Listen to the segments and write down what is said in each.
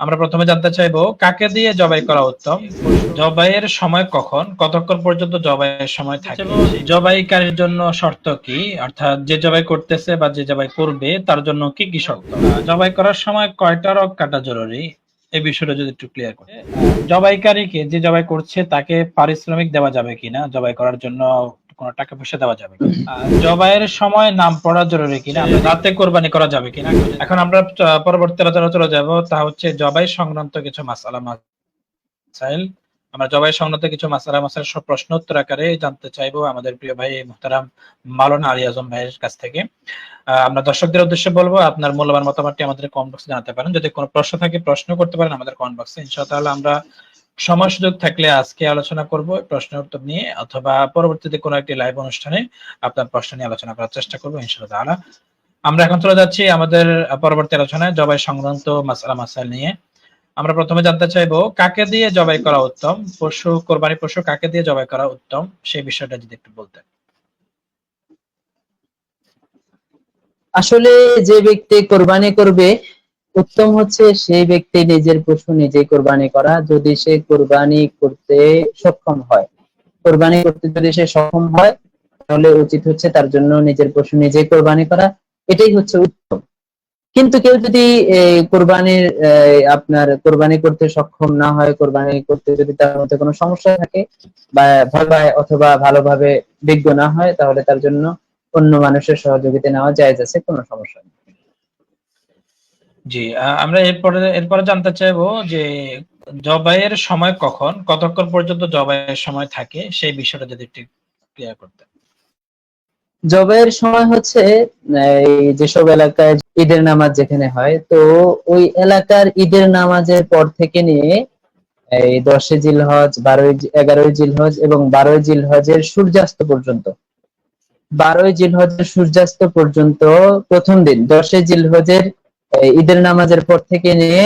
আমরা প্রথমে জানতে চাইব কাকে দিয়ে জবাই করা উত্তম? জবাইয়ের সময় কখন? কতক্ষণ পর্যন্ত জবাইয়ের সময় থাকে? জবাইকারীর জন্য শর্ত কি? অর্থাৎ যে জবাই করতেছে বা যে জবাই করবে তার জন্য কি কি শর্ত? জবাই করার সময় কয়টা রক কাটা জরুরি? এই বিষয়টা যদি একটু ক্লিয়ার করে। জবাইকারীকে যে জবাই করছে তাকে পারিশ্রমিক দেওয়া যাবে কিনা? জবাই করার জন্য কোনো টাকা পয়সা দেওয়া যাবে জবাইয়ের সময় নাম পড়া জরুরি কিনা রাতে কোরবানি করা যাবে কিনা। এখন আমরা পরবর্তী আলোচনা চলে যাব, তা হচ্ছে জবাই সংক্রান্ত কিছু মাসালা, মাসাইল। আমরা জবাই সংক্রান্ত কিছু মাসালা মাসাইল সব প্রশ্ন উত্তর আকারে জানতে চাইব আমাদের প্রিয় ভাই মুহতারাম মাওলানা আলী আজম ভাইয়ের কাছ থেকে। আমরা দর্শকদের উদ্দেশ্যে বলব, আপনার মূল্যবান মতামতটি আমাদের কমেন্ট বক্সে জানাতে পারেন। যদি কোনো প্রশ্ন থাকে, প্রশ্ন করতে পারেন আমাদের কমেন্ট বক্সে। ইনশাআল্লাহ আমরা সময় সুযোগ থাকলে আজকে আলোচনা করব প্রশ্ন উত্তর নিয়ে, অথবা পরবর্তীতে কোনো একটি লাইভ অনুষ্ঠানে আপনার প্রশ্ন নিয়ে আলোচনা করার চেষ্টা করব, ইনশাআল্লাহ। আমরা এখন চলে যাচ্ছি আমাদের পরবর্তী আলোচনায় জবাই সংক্রান্ত মাসালা মাসাইল নিয়ে। আমরা প্রথমে জানতে চাইব, কাকে দিয়ে জবাই করা উত্তম? পশু, কোরবানি পশু কাকে দিয়ে জবাই করা উত্তম? সেই বিষয়টা যদি একটু বলতেন। আসলে যে ব্যক্তি কোরবানি করবে উত্তম হচ্ছে সেই ব্যক্তি নিজের পশু নিজেই কোরবানি করা, যদি সে কোরবানি করতে সক্ষম হয়। কোরবানি করতে যদি সে সক্ষম হয়, তাহলে উচিত হচ্ছে তার জন্য নিজের পশু নিজেই কোরবানি করা। এটাই হচ্ছে উত্তম। কিন্তু কেউ যদি কোরবানির আপনার কোরবানি করতে সক্ষম না হয়, কোরবানি করতে যদি তার মধ্যে কোনো সমস্যা থাকে বা ভয় পায় অথবা ভালোভাবে বিজ্ঞ না হয়, তাহলে তার জন্য অন্য মানুষের সহযোগিতা নেওয়া যায় আছে, কোনো সমস্যা নেই। জি আমরা এরপরে এরপরে জানতে চাইব যে জবাইয়ের সময় কখন, কতক্ষণ পর্যন্ত জবাইয়ের সময় থাকে, সেই বিষয়টা যদি একটু ক্লিয়ার করতেন জবের সময় হচ্ছে এই যেসব এলাকায় ঈদের নামাজ যেখানে হয়, তো ওই এলাকার ঈদের নামাজের পর থেকে নিয়ে এই দশে জিলহজ, বারোই এগারোই জিলহজ এবং বারোই জিলহজের সূর্যাস্ত পর্যন্ত। বারোই জিলহজের সূর্যাস্ত পর্যন্ত প্রথম দিন দশে জিলহজের ঈদের নামাজের পর থেকে নিয়ে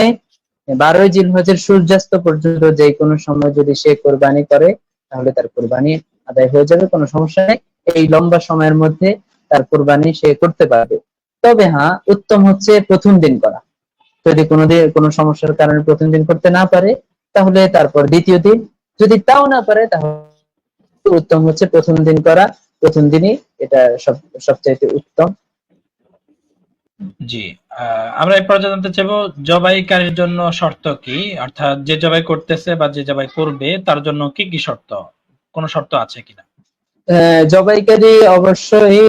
বারোই জিল জিলহজের সূর্যাস্ত পর্যন্ত যে কোনো সময় যদি সে কোরবানি করে, তাহলে তার কোরবানি আদায় হয়ে যাবে, কোনো সমস্যা নেই। এই লম্বা সময়ের মধ্যে তার কোরবানি সে করতে পারবে। তবে হ্যাঁ উত্তম হচ্ছে প্রথম দিন করা। যদি কোনো দিন, কোনো সমস্যার কারণে প্রথম দিন করতে না পারে, তাহলে তারপর দ্বিতীয় দিন। যদি তাও না পারে, তাহলে উত্তম হচ্ছে প্রথম দিন করা। প্রথম দিনই এটা সব, সবচাইতে উত্তম। জি আমরা এই পর্যায়ে জানতে চাইব, জবাইকারীর জন্য শর্ত কি? অর্থাৎ যে জবাই করতেছে বা যে জবাই করবে, তার জন্য কি কি শর্ত? কোনো শর্ত আছে কিনা? জবাইকারী অবশ্যই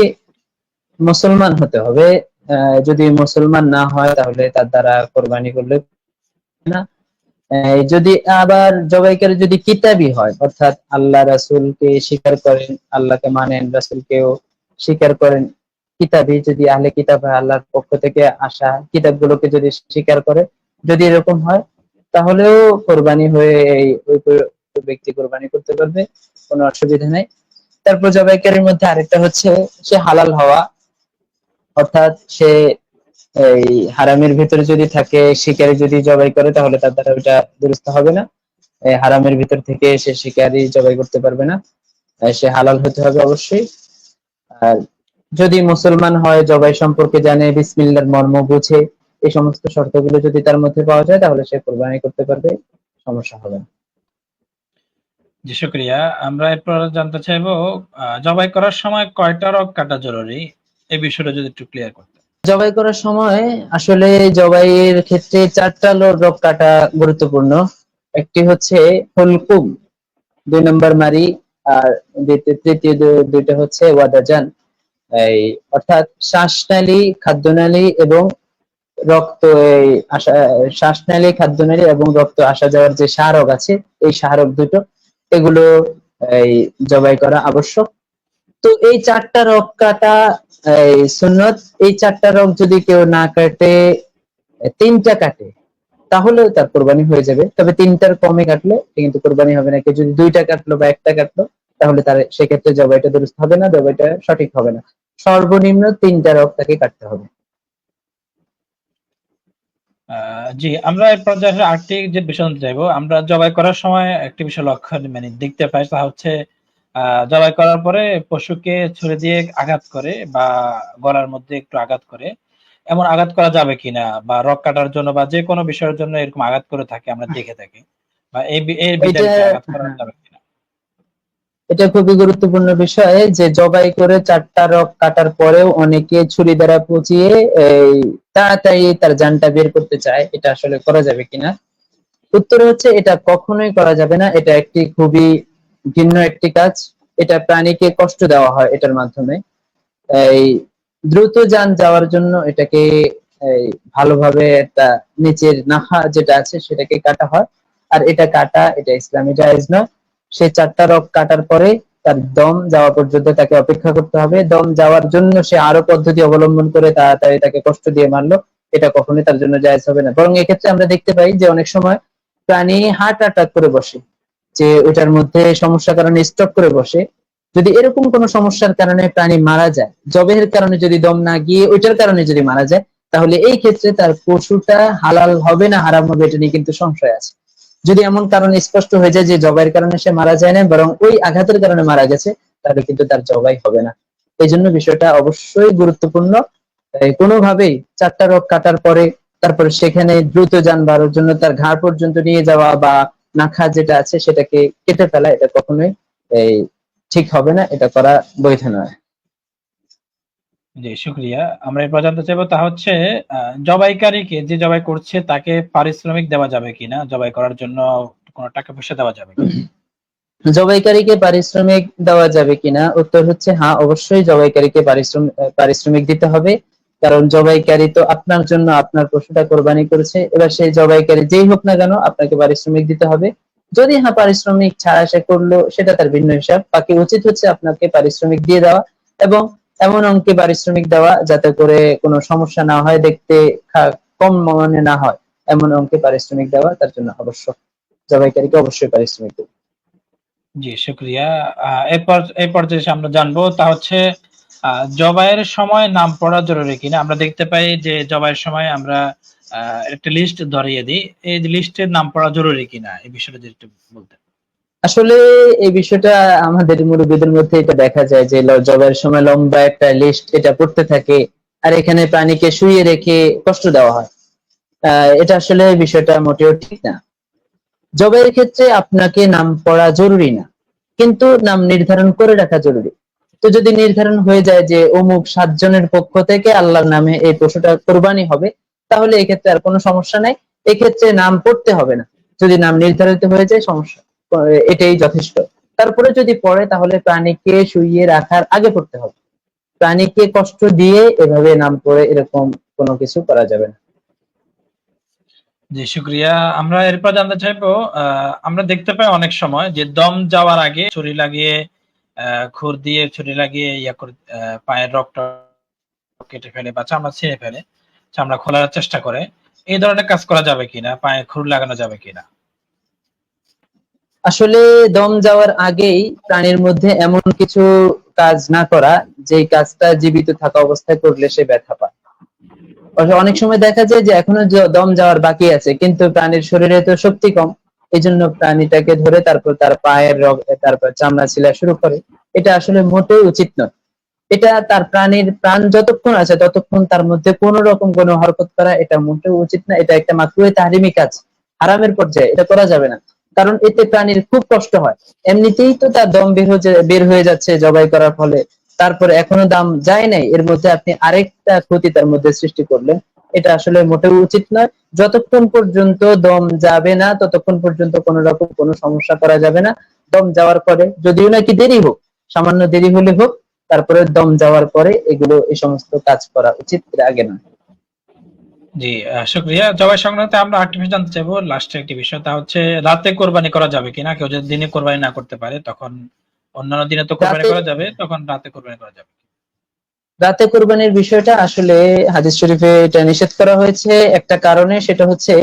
মুসলমান হতে হবে। যদি মুসলমান না হয়, তাহলে তার দ্বারা কোরবানি করলে না। যদি আবার জবাইকারী যদি কিতাবি হয়, অর্থাৎ আল্লাহ রাসুলকে স্বীকার করেন, আল্লাহকে মানেন, রাসুলকেও স্বীকার করেন কিতাবি যদি আহলে কিতাব হয়, আল্লাহর পক্ষ থেকে আসা কিতাবগুলোকে যদি স্বীকার করে, যদি এরকম হয়, তাহলেও কোরবানি হয়ে এই ওই ব্যক্তি কোরবানি করতে পারবে, কোনো অসুবিধা নেই। তারপর জবাইকারীর মধ্যে আরেকটা হচ্ছে, সে হালাল হওয়া, অর্থাৎ সে এই হারামের ভিতরে যদি থাকে, শিকারি যদি জবাই করে, তাহলে তার দ্বারা ওইটা দুরুস্ত হবে না। হারামের ভিতর থেকে সে শিকারি জবাই করতে পারবে না। সে হালাল হতে হবে অবশ্যই। আর যদি মুসলমান হয় জবাই সম্পর্কে জানে বিসমিল্লার মর্ম বুঝে এই সমস্ত শর্তগুলো যদি তার মধ্যে পাওয়া যায় তাহলে সে কোরবানি করতে পারবে সমস্যা হবে না। জি শুক্রিয়া। আমরা এরপর জানতে চাইব জবাই করার সময় কয়টা রক কাটা জরুরি? এই বিষয়টা যদি একটু ক্লিয়ার করতেন জবাই করার সময় আসলে জবাইয়ের ক্ষেত্রে চারটা রোগ কাটা গুরুত্বপূর্ণ। একটি হচ্ছে হুলকুম দুই নম্বর মারি আর দ্বিতীয়- দুইটা হচ্ছে ওয়াদাজান। এই, অর্থাৎ শ্বাসনালী খাদ্যনালী এবং রক্ত এই আসা শ্বাসনালী খাদ্যনালী এবং রক্ত আসা যাওয়ার যে সারক আছে, এই সারক দুটো, এগুলো এই জবাই করা আবশ্যক। তো এই চারটা রোগ কাটা এই সুন্নত, এই চারটা রোগ যদি কেউ না কাটে, তিনটা কাটে, তাহলেও তার কোরবানি হয়ে যাবে। তবে তিনটার কমে কাটলে কিন্তু কোরবানি হবে না। কেউ যদি দুইটা কাটলো বা একটা কাটলো, তাহলে তার সেক্ষেত্রে জবাইটা দুরুস্ত হবে না, জবাইটা সঠিক হবে না। সর্বনিম্ন তিনটা রোগ তাকে কাটতে হবে। আহ, জি আমরা এই পর্যায়ে আরেকটি যে বিষয় চাইব আমরা জবাই করার সময় একটি বিষয় লক্ষ্য মানে দেখতে পাই তা হচ্ছে জবাই করার পরে পশুকে ছুরি দিয়ে আঘাত করে বা গলার মধ্যে একটু আঘাত করে। এমন আঘাত করা যাবে কিনা বা রক কাটার জন্য বা যে কোনো বিষয়ের জন্য এরকম আঘাত করে থাকে আমরা দেখে থাকি। বা এই আঘাত করা। যাবে এটা খুবই গুরুত্বপূর্ণ বিষয় যে জবাই করে চারটা রক কাটার পরেও অনেকে ছুরি দ্বারা পচিয়ে এই তাড়াতাড়ি তার জানটা বের করতে চায়, এটা আসলে করা যাবে কিনা? উত্তর হচ্ছে, এটা কখনোই করা যাবে না, এটা একটি খুবই ভিন্ন একটি কাজ, এটা প্রাণীকে কষ্ট দেওয়া হয় এটার মাধ্যমে। এই দ্রুত যান যাওয়ার জন্য এটাকে ভালোভাবে একটা নিচের নাহা যেটা আছে সেটাকে কাটা হয়, আর এটা কাটা, এটা ইসলামী জায়েজ নয়। সে চারটা রক কাটার পরে তার দম যাওয়া পর্যন্ত তাকে অপেক্ষা করতে হবে। দম যাওয়ার জন্য সে আরও পদ্ধতি অবলম্বন করে তাড়াতাড়ি তাকে কষ্ট দিয়ে মারলো। এটা কখনোই তার জন্য জায়েজ হবে না। বরং এক্ষেত্রে আমরা দেখতে পাই যে অনেক সময় প্রাণী হার্ট অ্যাটাক করে বসে, যে ওটার মধ্যে সমস্যার কারণে স্টক করে বসে। যদি এরকম কোনো সমস্যার কারণে প্রাণী মারা যায়, জবের কারণে যদি দম না গিয়ে ওইটার কারণে যদি মারা যায়, তাহলে এই ক্ষেত্রে তার পশুটা হালাল হবে না, হারাম হবে এটা নিয়ে কিন্তু সংশয় আছে। যদি এমন কারণে স্পষ্ট হয়ে যায় যে জবাইয়ের কারণে সে মারা যায় না, বরং ওই আঘাতের কারণে মারা গেছে, তাহলে কিন্তু তার জবাই হবে না। এই জন্য বিষয়টা অবশ্যই গুরুত্বপূর্ণ। কোনোভাবেই চারটা রোগ কাটার পরে, তারপরে সেখানে দ্রুত যান বাড়ার জন্য, তার ঘাড় পর্যন্ত নিয়ে যাওয়া বা নাখা যেটা আছে সেটাকে কেটে ফেলা, এটা কখনোই ঠিক হবে না, এটা করা বৈধ নয়। জি, শুক্রিয়া। আমরা এরপর জানতে চাইব তা হচ্ছে জবাইকারীকে যে জবাই করছে তাকে পারিশ্রমিক দেওয়া যাবে কিনা? জবাই করার জন্য কোনো টাকা পয়সা দেওয়া যাবে জবাইকারীকে পারিশ্রমিক দেওয়া যাবে কিনা? উত্তর হচ্ছে হ্যাঁ অবশ্যই জবাইকারীকে পারিশ্রমিক দিতে হবে। কারণ জবাইকারী তো আপনার জন্য আপনার পশুটা কোরবানি করেছে। এবার সেই জবাইকারী যেই হোক না কেন আপনাকে পারিশ্রমিক দিতে হবে। যদি হ্যাঁ পারিশ্রমিক ছাড়া সে করল, সেটা তার ভিন্ন হিসাব। বাকি উচিত হচ্ছে আপনাকে পারিশ্রমিক দিয়ে দেওয়া। এবং এমন অঙ্কে পারিশ্রমিক দেওয়া যাতে করে কোনো সমস্যা না হয়, দেখতে কম মনে না হয়। এমন অঙ্কে পারিশ্রমিক দেওয়া তার জন্য আবশ্যক। জবাইকারীকে অবশ্যই পারিশ্রমিক দেবে। জি, শুক্রিয়া। এরপর এই পর্যায়ে আমরা জানব তা হচ্ছে জবাইয়ের সময় নাম পড়া জরুরি কিনা? আমরা দেখতে পাই যে জবাইয়ের সময় আমরা একটা লিস্ট ধরিয়ে দিই। এই লিস্টের নাম পড়া জরুরি কিনা? এই বিষয়টা যদি একটু বলতেন। আসলে এই বিষয়টা আমাদের মুরব্বীদের মধ্যে এটা দেখা যায় যে জবের সময় লম্বা একটা লিস্ট এটা পড়তে থাকে আর এখানে প্রাণীকে শুয়ে রেখে কষ্ট দেওয়া হয়। এটা আসলে বিষয়টা মোটেও ঠিক না। জবের ক্ষেত্রে আপনাকে নাম পড়া জরুরি না, কিন্তু নাম নির্ধারণ করে রাখা জরুরি। তো যদি নির্ধারণ হয়ে যায় যে অমুক সাতজনের পক্ষ থেকে আল্লাহর নামে এই পশুটা কোরবানি হবে, তাহলে এক্ষেত্রে আর কোনো সমস্যা নাই। এক্ষেত্রে নাম পড়তে হবে না। যদি নাম নির্ধারিত হয়ে যায়, সমস্যা। এটাই যথেষ্ট। তারপরে যদি পড়ে, তাহলে প্রাণীকে শুইয়ে রাখার আগে পড়তে হবে। প্রাণীকে কষ্ট দিয়ে এভাবে নাম পড়ে এরকম কোনো কিছু করা যাবে না। জি আমরা এরপর জানতে চাইব আমরা দেখতে পাই অনেক সময় যে দম যাওয়ার আগে ছুরি লাগিয়ে খুর দিয়ে ছুরি লাগিয়ে ইয়া করে পায়ের রক্ত কেটে ফেলে বা চামড়া ছিঁড়ে ফেলে, চামড়া খোলার চেষ্টা করে। এই ধরনের কাজ করা যাবে কিনা? পায়ে খুর লাগানো যাবে কিনা? আসলে দম যাওয়ার আগেই প্রাণীর মধ্যে এমন কিছু কাজ না করা যে কাজটা জীবিত থাকা অবস্থায় করলে সে ব্যথা পায়। অনেক সময় দেখা যায় যে এখনও দম যাওয়ার বাকি আছে, কিন্তু প্রাণীর শরীরে তো শক্তি কম এই জন্য প্রাণীটাকে ধরে তারপর তার পায়ের রগ, তারপর চামড়া ছিলা শুরু করে। এটা আসলে মোটেই উচিত নয়। এটা তার প্রাণীর প্রাণ যতক্ষণ আছে ততক্ষণ তার মধ্যে কোন রকম কোনো হরকত করা এটা মোটেও উচিত না। এটা একটা মাকরুহে তাহরিমি কাজ। হারামের পর্যায়ে এটা করা যাবে না। কারণ এতে প্রাণীর খুব কষ্ট হয়। এমনিতেই তো তার দম বের হয়ে বের হয়ে যাচ্ছে জবাই করার ফলে। তারপরে এখনও দাম যায় নাই। এর মধ্যে আপনি আরেকটা ক্ষতি তার মধ্যে সৃষ্টি করলেন। এটা আসলে মোটেও উচিত নয়। যতক্ষণ পর্যন্ত দম যাবে না, ততক্ষণ পর্যন্ত কোন রকম কোনো সমস্যা করা যাবে না। দম যাওয়ার পরে যদিও নাকি দেরি হোক, সামান্য দেরি হলে হোক, তারপরে দম যাওয়ার পরে এগুলো এই সমস্ত কাজ করা উচিত আগে নয়। জি শুক্রিয়া। জবাই সংক্রান্ত আমরা আরেকটি বিষয় জানতে চাইব। লাস্টে একটি বিষয় তা হচ্ছে রাতে কোরবানি করা যাবে কিনা? কেউ যদি দিনে কোরবানি না করতে পারে তখন অন্যান্য দিনে তো কোরবানি করা যাবে তখন রাতে কোরবানি করা যাবে রাতে কোরবানির বিষয়টা আসলে হাদিস শরীফে এটা নিষেধ করা হয়েছে। একটা কারণে সেটা হচ্ছে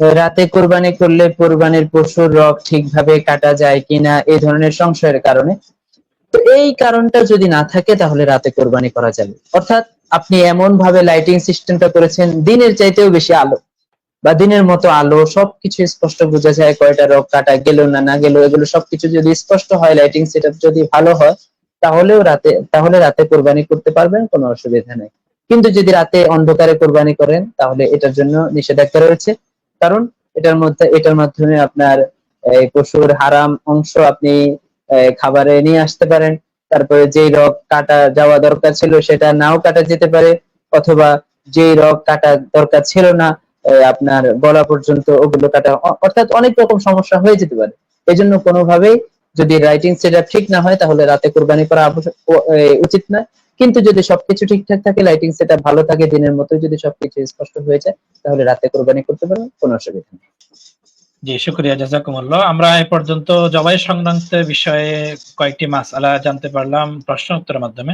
রাতে কোরবানি করলে কোরবানির পশুর রগ ঠিকভাবে কাটা যায় কিনা এই ধরনের সংশয়ের কারণে। তো এই কারণটা যদি না থাকে, তাহলে রাতে কোরবানি করা যাবে। অর্থাৎ আপনি এমন ভাবে লাইটিং সিস্টেমটা করেছেন, দিনের চাইতেও বেশি আলো। বা দিনের মতো আলো, সবকিছু স্পষ্ট বোঝা যায়, কয়টা রগ কাটা গেল না না গেল, এগুলো সবকিছু যদি স্পষ্ট হয় লাইটিং সেটআপ যদি ভালো হয়, তাহলেও রাতে, তাহলে রাতে কোরবানি করতে পারবেন, কোনো অসুবিধা নেই। কিন্তু যদি রাতে অন্ধকারে কোরবানি করেন, তাহলে এটার জন্য নিষেধাজ্ঞা রয়েছে। কারণ এটার মধ্যে, এটার মাধ্যমে আপনার পশুর হারাম অংশ আপনি খাবারে নিয়ে আসতে পারেন। তারপরে যেই রক কাটা যাওয়া দরকার ছিল সেটা নাও কাটা যেতে পারে, অথবা যেই রগ কাটা দরকার ছিল না আপনার গলা পর্যন্ত ওগুলো কাটা অর্থাৎ অনেক রকম সমস্যা হয়ে যেতে পারে। এই জন্য কোনোভাবেই যদি রাইটিং সেটআপ ঠিক না হয়, তাহলে রাতে কোরবানি করা উচিত নয়। কিন্তু যদি সবকিছু ঠিকঠাক থাকে লাইটিং সেটআপ ভালো থাকে, দিনের মতো যদি সবকিছু স্পষ্ট হয়ে যায়, তাহলে রাতে কোরবানি করতে পারবেন, কোনো অসুবিধা নেই। জি, শুক্রিয়া জাজাকুমুল্লাহ আমরা এ পর্যন্ত জবাই সংক্রান্ত বিষয়ে কয়েকটি মাস আলা জানতে পারলাম প্রশ্ন উত্তরের মাধ্যমে।